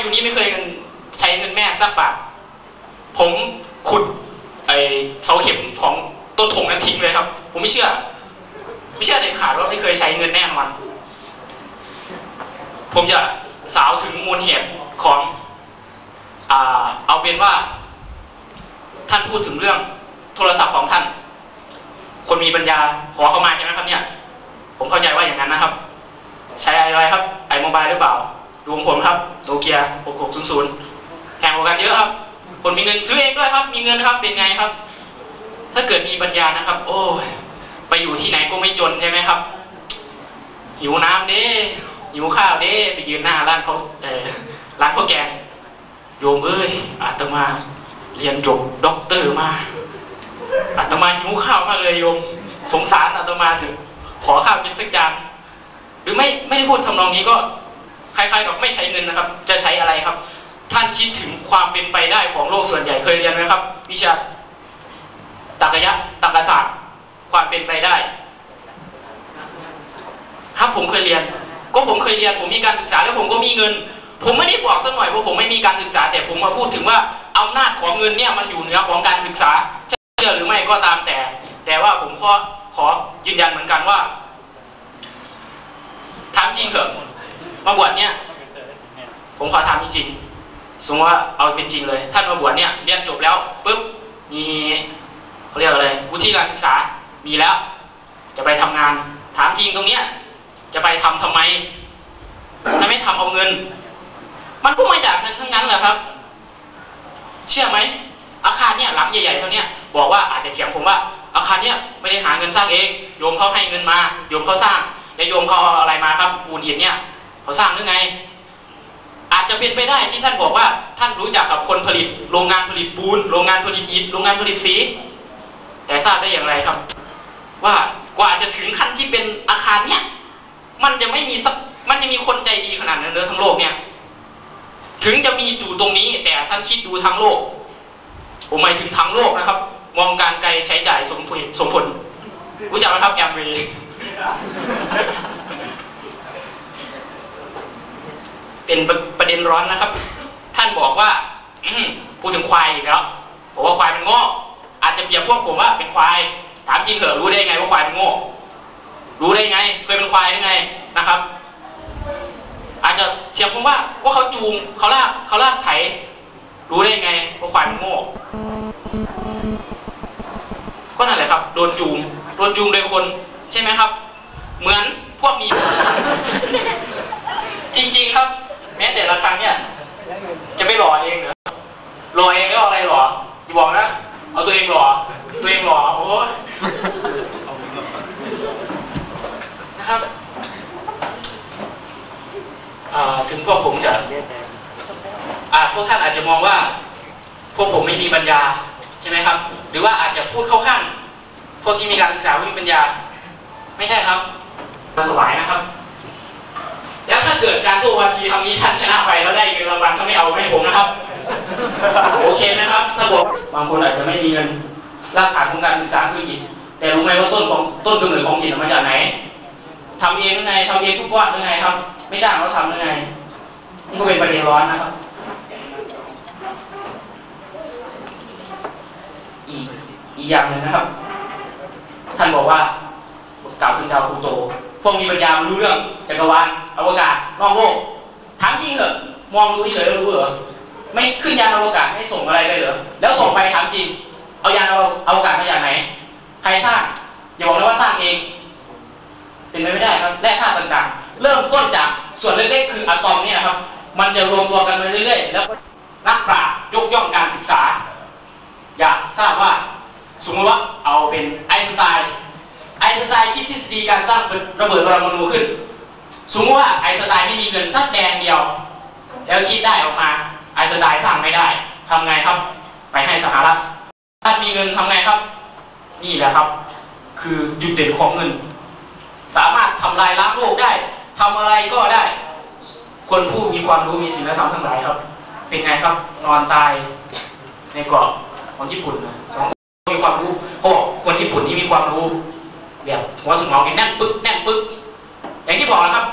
อยู่นี่ไม่เคยเงินใช้เงินแม่สักบาทผมขุดไอเสาเข็มของต้นถงนั้นทิ้งเลยครับ ผมไม่เชื่อ ไม่เชื่อเด็ดขาดว่าไม่เคยใช้เงินแน่นอนผมจะสาวถึงมูลเหตุของอเอาเป็นว่า ท่านพูดถึงเรื่องโทรศัพท์ของท่าน คนมีปัญญาขอเข้ามาใช่ไหมครับเนี่ย ผมเข้าใจว่าอย่างนั้นนะครับ ใช้อะไรครับไอโมบายหรือเปล่า ดูของผมครับโนเกีย6600แพงกว่ากันเยอะครับ คนมีเงินซื้อเองด้วยครับ มีเงินครับเป็นไงครับ ถ้าเกิดมีปัญญานะครับ โอ้ยไปอยู่ที่ไหนก็ไม่จนใช่ไหมครับ หิวน้ำเด้หิวข้าวเด้ไปยืนหน้าร้านเขาเออร้านข้าวแกงโยมเอ้ยอาตมาเรียนจบด็อกเตอร์มาอาตมาหิวข้าวมากเลยโยม สงสารอาตมาถึงขอข้าวกินสักจานหรือไม่ไม่ได้พูดทำนองนี้ก็ คล้ายๆกับไม่ใช้เงินนะครับ จะใช้อะไรครับ ท่านคิดถึงความเป็นไปได้ของโลกส่วนใหญ่เคยเรียนไหมครับ วิชาตรรกะยะตรรกศาสตร์ความเป็นไปได้ ครับผมเคยเรียน ก็ผมเคยเรียนผมมีการศึกษาแล้วผมก็มีเงิน ผมไม่ได้บอกสักหน่อยว่าผมไม่มีการศึกษา แต่ผมมาพูดถึงว่าอำนาจของเงินเนี่ยมันอยู่เหนือของการศึกษาจะเชื่อหรือไม่ก็ตามแต่ แต่ว่าผมขอขอยืนยันเหมือนกันว่าถามจริงเถอะ มาบวชเนี่ย ผมขอถามจริงๆสมมติว่าเอาเป็นจริงเลย ท่านมาบวชเนี่ยเรียนจบแล้วปุ๊บมีเขาเรียกอะไรวุฒิการศึกษามีแล้ว จะไปทำงาน ถามจริงตรงเนี้ยจะไปทำทำไมถ้าไม่ทำเอาเงิน มันก็มาจากเงินทั้งนั้นแหละครับ เชื่อไหมอาคารเนี่ยหลังใหญ่ๆเท่านี้บอกว่าอาจจะเถียงผมว่า อาคารเนี่ยไม่ได้หาเงินสร้างเอง โยมเขาให้เงินมา โยมเขาสร้าง แล้วโยมเขาเอาอะไรมาครับปูนหินเนี่ย เขาสร้างหรือไง อาจจะเป็นไปได้ที่ท่านบอกว่า ท่านรู้จักกับคนผลิต โรงงานผลิตปูน โรงงานผลิตอิฐโรงงานผลิตสี แต่ทราบได้อย่างไรครับ ว่ากว่าจะถึงขั้นที่เป็นอาคารเนี่ยมันจะไม่มีมันจะมีคนใจดีขนาดนั้นเลยทั้งโลกเนี่ย ถึงจะมีอยู่ตรงนี้ แต่ท่านคิดดูทั้งโลก ผมหมายถึงทั้งโลกนะครับ มองการไกลใช้จ่ายสมผลสมผลรู้จักไหมครับแอมเวย์ เป็นประเด็นร้อนนะครับ ท่านบอกว่าอืพูดถึงควายอีกแล้วบอกว่าควายมันโง่อาจจะเปรียบพวกผมว่าเป็นควาย ถามจริงเหรอรู้ได้ไงว่าควายเป็นโง่รู้ได้ไงเคยเป็นควายได้ไงนะครับ อาจจะเทียบผมว่าว่าเขาจูงเขาลากเขาลากไถรู้ได้ไงว่าควายมันโง่ก็นั่นแหละครับ โดนจูงโดนจูงโดยคนใช่ไหมครับ เหมือนพวกมีจริงๆครับ แม้แต่ละครั้งเนี่ย จะไม่หล่อเองเหรอหล่อเองแล้วอะไรหล่ออย่าบอกนะ เอาตัวเองหล่อตัวเองหล่อโอ้ยนะครับอ่าถึงพวกผมจะอาพวกท่านอาจจะมองว่า พวกผมไม่มีปัญญาใช่ไหมครับ หรือว่าอาจจะพูดเข้าข้างพวกที่มีการศึกษาไม่มีปัญญา ไม่ใช่ครับถวายนะครับาเกิดการโต้วาทีคำนี้ท่านชนะไปแล้วได้เงินรางวัลก็ไม่เอาให้ผมนะครับ โอเคไหมครับถ้าบอกบางคนอาจจะไม่มีเงินรากฐานของการศึกษาคืออิฐแต่รู้ไหมว่าต้นของต้นกำเนิดของอิฐมาจากไหนทำเองหรือไงทำเองทุกวันหรือไงครับ ไม่จ้างเขาทำหรือไงนี่ก็เป็นประเด็นร้อนนะครับอีกอีกอย่างหนึ่งนะครับ ท่านบอกว่ากล่าวถึงดาวพลูโต พวกมีปัญญารู้เรื่องจักรวาลอวกาศนอกโลกถามจริงเหรอมองดูเฉยๆแล้วรู้เหรอไม่ขึ้นยานอวกาศไม่ส่งอะไรไปเหรอแล้วส่งไปถามจริง เอายานอวกาศมาจากไหนใครสร้างอย่าบอกนะว่าสร้างเอง เป็นไปไม่ได้ครับแร่ธาตุต่างๆ เริ่มต้นจากส่วนเล็กๆคืออะตอมเนี่ยครับ มันจะรวมตัวกันมาเรื่อยๆ แล้วนักปราชญ์ยกย่องการศึกษา อยากทราบว่า สมมติว่าเอาเป็นไอน์สไตน์ไอน์ส ดีการสร้างระเบิดปรมาณูขึ้น สมมติว่าไอสไตน์ไม่มีเงินสักแดงเดียว แล้วคิดได้ออกมา ไอสไตน์สร้างไม่ได้ทำไงครับ ไปให้สหรัฐถ้ามีเงินทำไงครับ นี่แหละครับ คือจุดเด่นของเงิน สามารถทำลายล้างโลกได้ทำอะไรก็ได้ คนผู้มีความรู้มีศีลธรรมทั้งหลายครับ เป็นไงครับ นอนตายในเกาะของญี่ปุ่นนะสองมีความรู้เขาบอกคนญี่ปุ่นที่มีความรู้ แบบหัวสมองนี่แน่นปึ๊กแน่นปึ๊กอย่างที่บอกนะครับ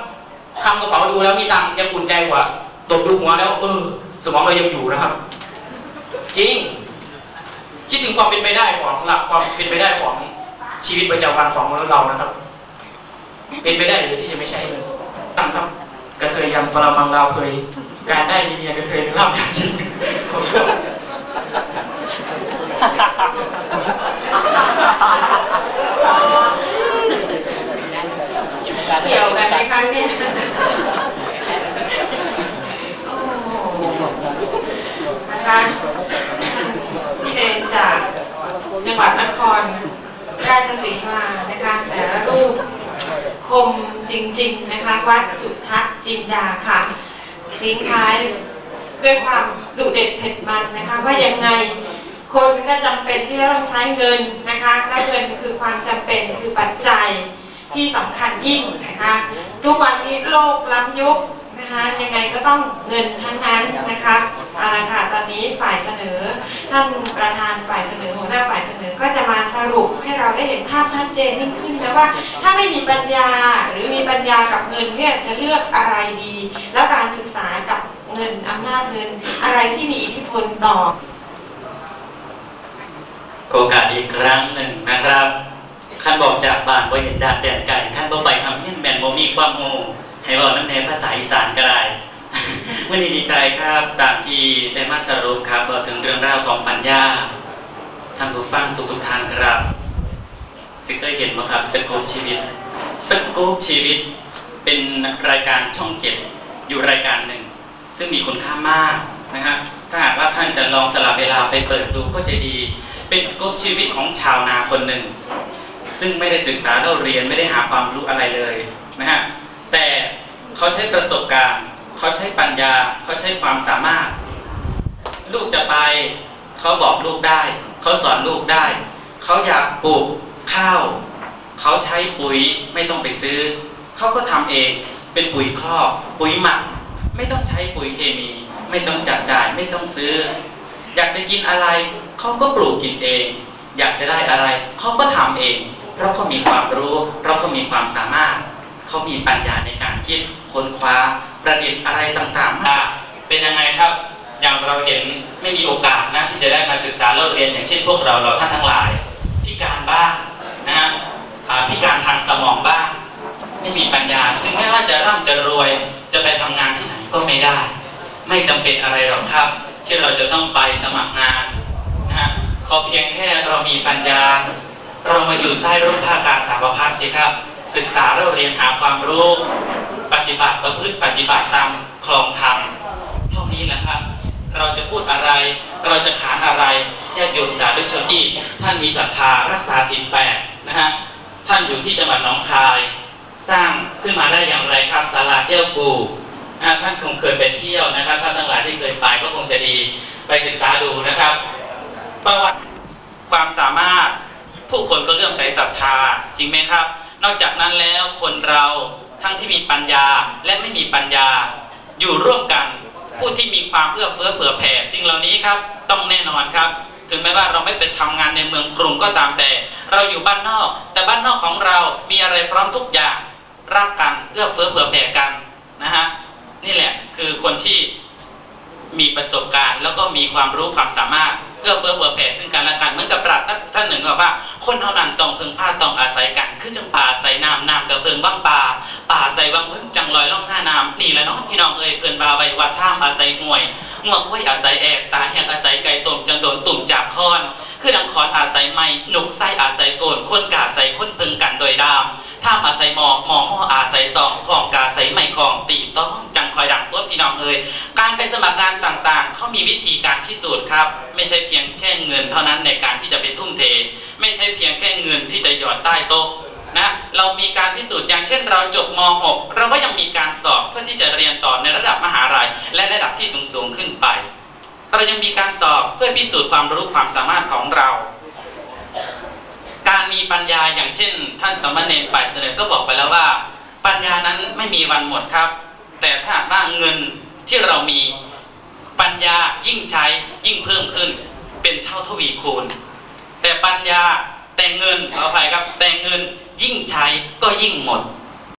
คำกระเป๋าดูแล้วมีตังค์ยังอุ่นใจกว่าตบดูหัวแล้วเออสมองเรายังอยู่นะครับ จริง คิดถึงความเป็นไปได้ของหลักความเป็นไปได้ของชีวิตประจำวันของมนุษย์เรานะครับ เป็นไปได้หรือที่จะไม่ใช่เลยตั้งครับกระเทยยำปรมังลาวเพยการได้มีเมียกระเทยเป็นลาบอย่างยิ่งผมก็ เกี่ยวกันไหมคะเนี่ยโอ้นะคะพี่เดนจากจังหวัดนครราชสีมานะคะแต่ละรูปคมจริง ๆ นะคะ วัดสุทัศน์จินดาค่ะทิ้งท้ายด้วยความดุเด็ดเผ็ดมันนะคะ ว่ายังไงคนก็จำเป็นที่จะต้องใช้เงินนะคะและเงินคือความจำเป็นคือปัจจัย ที่สำคัญยิ่งนะคะทุกวันนี้โลกล้ำยุคนะคะยังไงก็ต้องเงินทั้งนั้นนะคะเอาละค่ะตอนนี้ฝ่ายเสนอ ท่านประธานฝ่ายเสนอหัวหน้าฝ่ายเสนอก็จะมาสรุปให้เราได้เห็นภาพชัดเจนยิ่งขึ้นนะว่า ถ้าไม่มีปัญญาหรือมีปัญญากับเงินเนี่ยจะเลือกอะไรดี แล้วการศึกษากับเงินอำนาจเงินอะไรที่มีอิทธิพลต่อโอกาสอีกครั้งหนึ่งนะครับ ขั้นบอกจากบ้านบ่เห็นดาดแดนไก่ขั้นบ่ไปคำเฮี้ยนแม่นบ่มีความโมให้บอกน้ำแนภาษาอีสานก็ได้วันนี้ดีใจครับตามที่ได้มาสรุปครับบอกถึงเรื่องราวของปัญญาท่านผู้ฟังทุกๆท่านครับสิเคยเห็นไหมครับสกู๊ปชีวิตสกู๊ปชีวิต เป็นรายการช่องเจ็ดอยู่รายการหนึ่ง ซึ่งมีคุณค่ามากนะครับถ้าหากว่าท่านจะลองสลับเวลาไปเปิดดูก็จะดี เป็นสกู๊ปชีวิตของชาวนาคนหนึ่ง ซึ่งไม่ได้ศึกษาเราเรียนไม่ได้หาความรู้อะไรเลยนะฮะแต่เขาใช้ประสบการณ์ เขาใช้ปัญญาเขาใช้ความสามารถ ลูกจะไปเขาบอกลูกได้ เขาสอนลูกได้ เขาอยากปลูกข้าว เขาใช้ปุ๋ยไม่ต้องไปซื้อ เขาก็ทำเองเป็นปุ๋ยครอบปุ๋ยหมัก ไม่ต้องใช้ปุ๋ยเคมี ไม่ต้องจัดจ่ายไม่ต้องซื้อ อยากจะกินอะไรเขาก็ปลูกกินเอง อยากจะได้อะไรเขาก็ทำเอง เราะเขามีความรู้ เราะเขามีความสามารถ เขามีปัญญาในการคิดค้นคว้าประดิษฐ์อะไรต่างๆมาเป็นยังไงครับอย่างเราเห็นไม่มีโอกาสนะที่จะได้มาศึกษาเล่าเรียนอย่างเช่นพวกเราเราท่านทั้งหลาย พิการบ้างนะฮะพิการทางสมองบ้าง ไม่มีปัญญาถึงแม้ว่าจะร่ำจะรวยจะไปทำงานที่ไหนก็ไม่ได้ ไม่จำเป็นอะไรหรอกครับ ที่เราจะต้องไปสมัครงานนะฮะขอเพียงแค่เรามีปัญญา เรามาอยู่ใต้ร่มผ้ากาสาวพัดสิครับ ศึกษาเราเรียนหาความรู้ ปฏิบัติประพฤติปฏิบัติตามคลองธรรมเท่านี้แหละครับ เราจะพูดอะไร เราจะขานอะไรญาติโยมสาธุชนที่ท่านมีศรัทธารักษาศีลแปดนะฮะท่านอยู่ที่จังหวัดหนองคาย สร้างขึ้นมาได้อย่างไรครับศาลาเที่ยวกูนะท่านคงเคยไปเที่ยวนะครับท่านทั้งหลายที่เคยไปก็คงจะดีไปศึกษาดูนะครับ ประวัติความสามารถ ผู้คนก็เลื่อมใสศรัทธาจริงไหมครับ นอกจากนั้นแล้วคนเราทั้งที่มีปัญญาและไม่มีปัญญา อยู่ร่วมกันผู้ที่มีความเอื้อเฟื้อเผื่อแผ่สิ่งเหล่านี้ครับ ต้องแน่นอนครับถึงแม้ว่าเราไม่ไปทำงานในเมืองกรุงก็ตามแต่ เราอยู่บ้านนอก แต่บ้านนอกของเรา มีอะไรพร้อมทุกอย่างรักกันเอื้อเฟื้อเผื่อแผ่กันนะฮะนี่แหละคือคนที่มีประสบการณ์ แล้วก็มีความรู้ความสามารถ อื้อเฟื้อเผื่อแผ่ซึ่งกันและกันเหมือนกับปราชญ์ท่านหนึ่งบอกว่า คนเท่านั้นต้องพึ่งพาต้องอาศัยกัน คือจังป่าอาศัยน้ำน้ำกับเพิงบ้างป่าป่าอาศัยบางพึ่งจังลอยล่องหน้าน้ำนี่แหละเนาะพี่น้องเอ้ยเพื่อนบาไว้วัดท่ามอาศัยห่วยงวกห้วยอาศัยแอกตาแหกอาศัยไก่ต้มจังโดนตุ่มจากคอน คือดังคอนอาศัยไม้หนุกไส้อาศัยโกนคนกาใส่คนพึงกันโดยดาม ท่ามาศัยหมอกหมอหม้ออาศัยซองของกาใส่ไม้ของตีต้องจังคอยดังตัวพี่น้องเอ้ยการไปสมัครงานต่างๆเขามีวิธีการพิสูจน์ครับ ไม่ใช่เพียงแค่เงินเท่านั้นในการที่จะไปทุ่มเท ไม่ใช่เพียงแค่เงินที่จะหยอดใต้โต๊ะนะเรามีการพิสูจน์อย่างเช่น เราจบม .6 เราก็ยังมีการสอบเพื่อที่จะเรียนต่อในระดับมหาลัยและระดับที่สูงๆขึ้นไป เรายังมีการสอบเพื่อพิสูจน์ความรู้ความสามารถของเรา มีปัญญาอย่างเช่น ท่านสมณเณรฝ่ายเสนอก็บอกไปแล้วว่า ปัญญานั้นไม่มีวันหมดครับ แต่ถ้าหากว่าเงินที่เรามีปัญญายิ่งใช้ยิ่งเพิ่มขึ้น เป็นเท่าทวีคูณ แต่ปัญญาแต่เงินขออภัยครับ แต่เงินยิ่งใช้ก็ยิ่งหมด